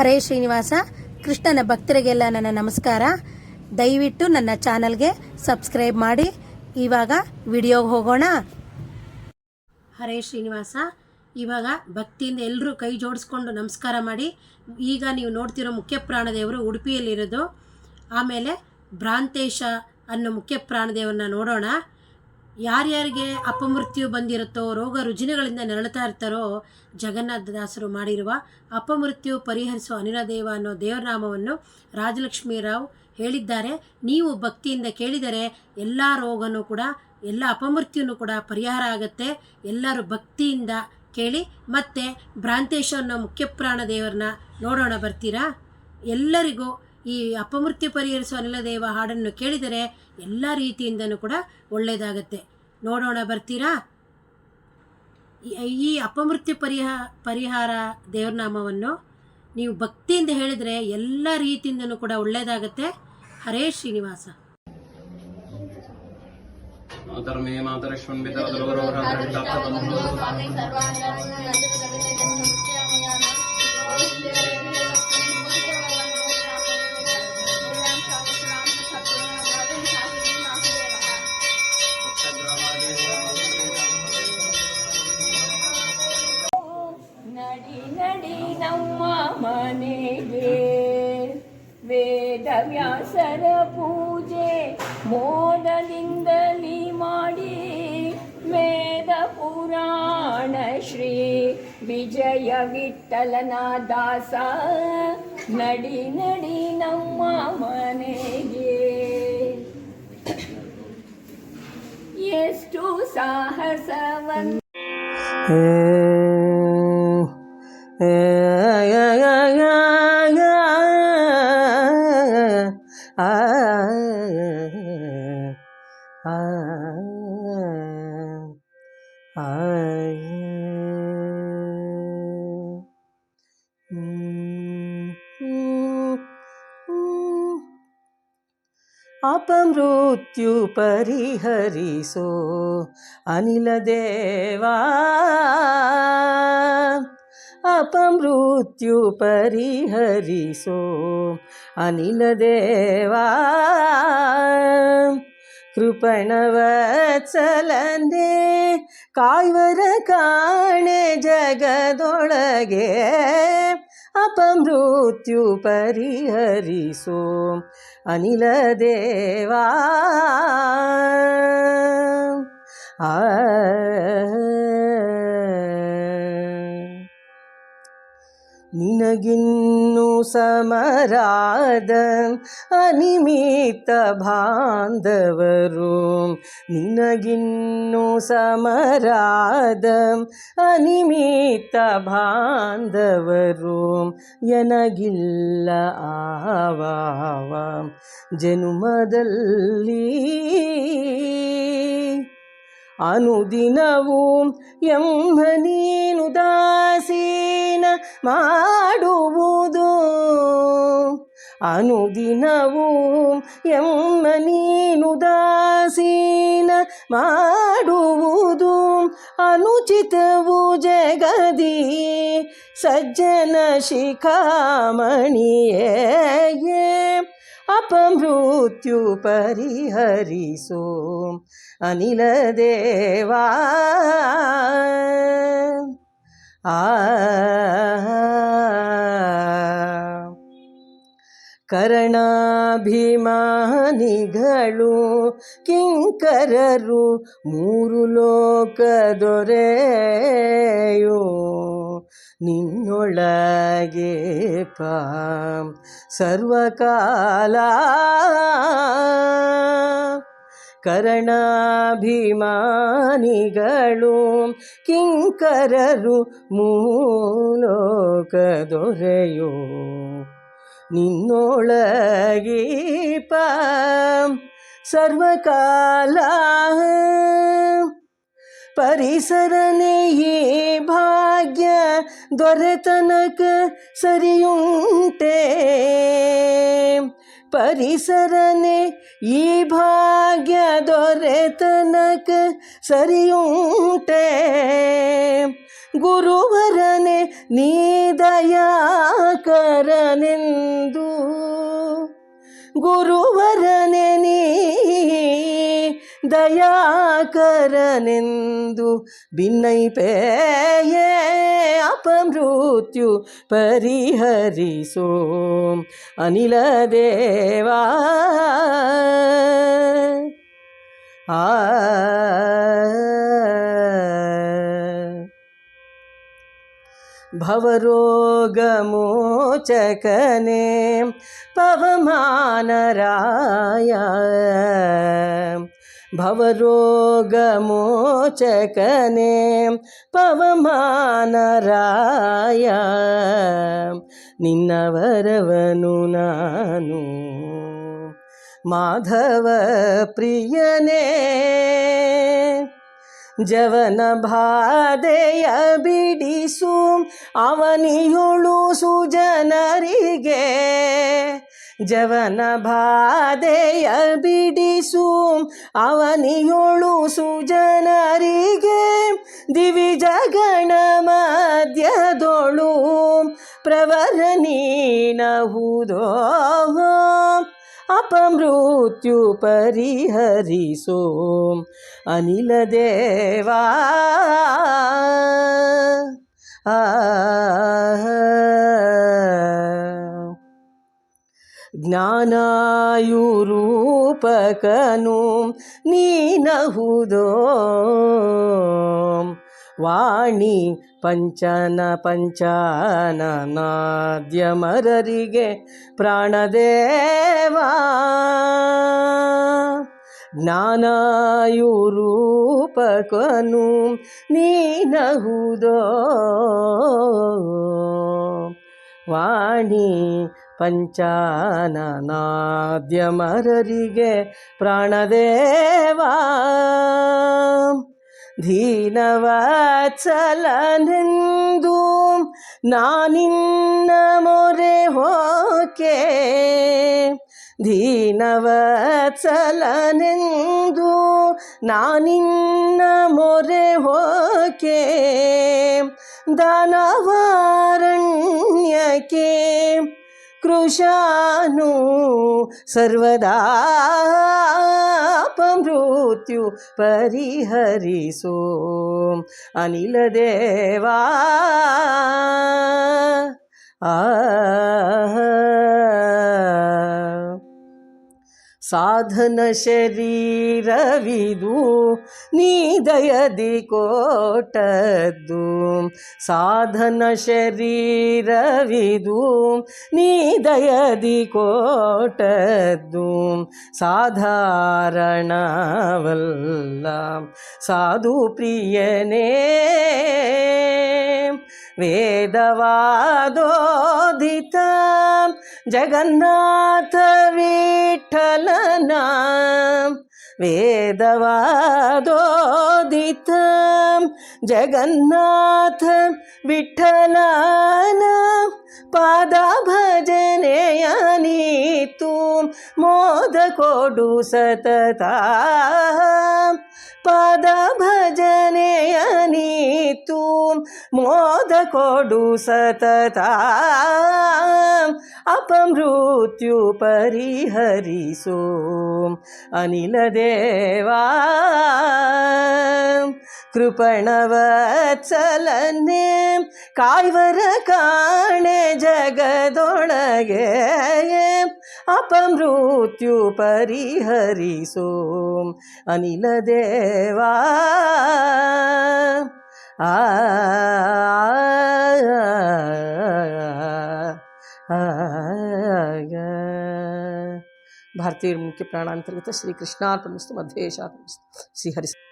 ಹರೇ ಶ್ರೀನಿವಾಸ, ಕೃಷ್ಣನ ಭಕ್ತರಿಗೆಲ್ಲ ನನ್ನ ನಮಸ್ಕಾರ. ದಯವಿಟ್ಟು ನನ್ನ ಚಾನಲ್ಗೆ ಸಬ್ಸ್ಕ್ರೈಬ್ ಮಾಡಿ. ಇವಾಗ ವಿಡಿಯೋಗೆ ಹೋಗೋಣ. ಹರೇ ಶ್ರೀನಿವಾಸ, ಇವಾಗ ಭಕ್ತಿಯಿಂದ ಎಲ್ಲರೂ ಕೈ ಜೋಡಿಸ್ಕೊಂಡು ನಮಸ್ಕಾರ ಮಾಡಿ. ಈಗ ನೀವು ನೋಡ್ತಿರೋ ಮುಖ್ಯ ಪ್ರಾಣದೇವರು ಉಡುಪಿಯಲ್ಲಿರೋದು. ಆಮೇಲೆ ಭ್ರಾಂತೇಶ ಅನ್ನೋ ಮುಖ್ಯ ಪ್ರಾಣದೇವರನ್ನ ನೋಡೋಣ. ಯಾರ್ಯಾರಿಗೆ ಅಪಮೃತ್ಯು ಬಂದಿರುತ್ತೋ, ರೋಗ ರುಜಿನಗಳಿಂದ ನರಳುತ್ತಾ ಇರ್ತಾರೋ, ಜಗನ್ನಾಥದಾಸರು ಮಾಡಿರುವ ಅಪಮೃತ್ಯು ಪರಿಹರಿಸುವ ಅನಿಲದೇವ ಅನ್ನೋ ದೇವರನಾಮವನ್ನು ರಾಜಲಕ್ಷ್ಮೀ ರಾವ್ ಹೇಳಿದ್ದಾರೆ. ನೀವು ಭಕ್ತಿಯಿಂದ ಕೇಳಿದರೆ ಎಲ್ಲ ರೋಗನೂ ಕೂಡ, ಎಲ್ಲ ಅಪಮೃತ್ಯುನೂ ಕೂಡ ಪರಿಹಾರ ಆಗುತ್ತೆ. ಎಲ್ಲರೂ ಭಕ್ತಿಯಿಂದ ಕೇಳಿ. ಮತ್ತು ಭ್ರಾಂತೇಶ ಅನ್ನೋ ಮುಖ್ಯ ಪ್ರಾಣ ದೇವರನ್ನ ನೋಡೋಣ ಬರ್ತೀರಾ? ಎಲ್ಲರಿಗೂ ಈ ಅಪಮೃತ್ಯು ಪರಿಹರಿಸುವ ಅನಿಲದೇವ ಹಾಡನ್ನು ಕೇಳಿದರೆ ಎಲ್ಲ ರೀತಿಯಿಂದನೂ ಕೂಡ ಒಳ್ಳೆಯದಾಗತ್ತೆ. ನೋಡೋಣ, ಬರ್ತೀರಾ? ಈ- ಅಪಮೃತ್ಯು ಪರಿಹಾ, ಪರಿಹಾರ ದೇವ್ರನಾಮವನ್ನು ನೀವು ಭಕ್ತಿಯಿಂದ ಹೇಳಿದರೆ ಎಲ್ಲ ರೀತಿಯಿಂದನೂ ಕೂಡ ಒಳ್ಳೆಯದಾಗತ್ತೆ. ಹರೇ ಶ್ರೀನಿವಾಸ. ಮಾತರ್ಮೇ ಮಾತರಶ್ವನ್ ನಡಿ ನಮ್ಮ ಮನೆಗೆ. ವೇದವ್ಯಾಸರ ಪೂಜೆ ಮೋದಲಿಂದಲಿ ಮಾಡಿ. ವೇದ ಪುರಾಣ ಶ್ರೀ ವಿಜಯ ವಿಠಲನ ದಾಸ. ನಡಿ ನಡಿ ನಮ್ಮ ಮನೆಗೆ. ಎಷ್ಟು ಸಾಹಸವನ್ನು ಅಪಮೃತ್ಯು ಪರಿಹರಿಸೋ ಅನಿಲ ದೇವಾ अपमृत्यु परिहरिसो अनिलदेवा कृपणवत्सलन्दे काय्वर काणे जगदोळगे अपमृत्यु परिहरिसो अनिलदेवा आ ನಿನಗಿನ್ನು ಸಮರಾದ ಅನಿಮಿತ ಬಾಂಧವರು ನಿನಗಿನ್ನು ಸಮರಾದ ಅನಿಮಿತ ಬಾಂಧವರು ಎನಗಿಲ್ಲ ಆವಾವ ಜನುಮದಲ್ಲಿ ಅನುದಿನವೂ ಎಂಬ ನೀನು ದಾಸೀನ ಮಾಡುವುದು. ಅನುದಿನವೂ ಎಮ್ಮ ನೀನು ದಾಸೀನ ಮಾಡುವುದು. ಅನುಚಿತವು ಜಗದಿ ಸಜ್ಜನ ಶಿಖಾಮಣಿಯೇ. ಅಪಮೃತ್ಯು ಪರಿಹರಿಸೋ ಅನಿಲ ದೇವಾ. ಆ. ಕರ್ಣಾಭಿಮಾನಿಗಳು ಕಿಂಕರರು ಮೂರು ಲೋಕ ದೊರೆಯೋ. ನಿನ್ನೊಳಗೆ ಪಾಂ ಸರ್ವಕಾಲ. ಕರ್ಣಾಭಿಮಾನಿಗಳು ಕಿಂಕರರು ಮೂಲೋಕ ದೊರೆಯೋ. ನಿನ್ನೊಳಗೆ ಪಾಂ ಸರ್ವಕಾಲ. ಪರಿಸರನೇ ಈ ಭಾಗ್ಯ ದೊರೆತನಕ ಸರಿಯುಂಟೆ ಪರಿಸರನೆ ಈ ಭಾಗ್ಯ ದೊರೆತನಕ ಸರಿಯುಂಟೆ ಗುರುವರನೆ ನೀ ದಯಾಕರ ಸಲನೆಂದು ಗುರುವರನೆ ನೀ ದಯಾಕರನೆಂದು ಭಿನ್ನೈಪೇಯೇ ಅಪಮೃತ್ಯು ಪರಿಹರಿಸೋ ಅನಿಲ ದೇವಾ ಆ ಭವರೋಗಮೋಚಕನೆ ಪವಮಾನರಾಯ ಭವರೋಗಮೋಚಕನೆ ಪವಮಾನರಾಯ ನಿನ್ನ ವರವನು ನಾನು ಮಾಧವ ಪ್ರಿಯನೇ ಜವನ ಬಾಧೆಯ ಬಿಡಿಸು ಅವನಿಯುಳು ಸುಜನರಿಗೆ ಜವನ ಬಾಧೆಯ ಬಿಡಿಸು ಅವನಿಯೋಳು ಸುಜನರಿಗೆ ದಿವಿಜಗಣ ಮಧ್ಯದೊಳು ಪ್ರವರ ನೀನಹುದೋ ಅಪಮೃತ್ಯು ಪರಿಹರಿಸೋ ಅನಿಲ ದೇವಾ. ಆ. ಜ್ಞಾನಾಯುರೂಪಕನು ನೀನಹುದೋ. ವಾಣಿ ಪಂಚನ ಪಂಚಾನನಾದ್ಯಮರರಿಗೆ ಪ್ರಾಣದೇವಾ. ಜ್ಞಾನಾಯುರೂಪಕನು ನೀನಹುದೋ. ವಾಣಿ ಪಂಚಾನನಾದ್ಯಮರರಿಗೆ ಪ್ರಾಣದೇವಾ ದೀನವತ್ಸಲನೆಂದು ನಾನಿನ್ನ ಮೊರೆ ಹೋಕೆ ದೀನವತ್ಸಲನೆಂದು ನಾನಿನ್ನ ಮೊರೆ ಹೋಕೆ ದಾನವಾರಣ್ಯಕ್ಕೆ कृशानु सर्वदा मृत्यु परिहरिसो। अनिल देवा। आ ಸಾಧನ ಶರೀರವಿದು ನೀ ದಯದಿ ಕೋಟದ್ದು. ಸಾಧನ ಶರೀರವಿದು ನೀ ದಯದಿ ಕೋಟದ್ದು. ಸಾಧಾರಣವಲ್ಲ ಸಾಧು ಪ್ರಿಯನೇ. ವೇದವಾದೋದಿತ ಜಗನ್ನಾಥ ವಿಠಲನ ವೇದವಾದೋದಿತ ಜಗನ್ನಾಥ ವಿಠಲನ ಪಾದ ಭಜನೆಯ ನೀತು ಮೋದ ಕೊಡು ಸತತ ಪಾದ ಭಜನೆಯ ನೀತು ಮೋದ ಕೊಡು ಸತತ ಅಪಮೃತ್ಯು ಪರಿಹರಿಸೋ ಅನಿಲ ದೇವಾ ಕೃಪಣವತ್ಸಲನೆ ಕಾಯ್ವರ ಕಾಣೆ ಜಗದೊಳಗೆ ಅಪಮೃತ್ಯು ಪರಿಹರಿಸೋ ಅನಿಲ ದೇವಾ ಆ ಭಾರತೀಯ ಮುಖ್ಯ ಪ್ರಾಣಾಂತರ್ಗತ ಶ್ರೀ ಕೃಷ್ಣಾರ್ಪಣಿಸ್ತು ಮಧ್ಯೇಶಾರ್ಪಣಿಸ್ತು ಶ್ರೀ ಹರಿ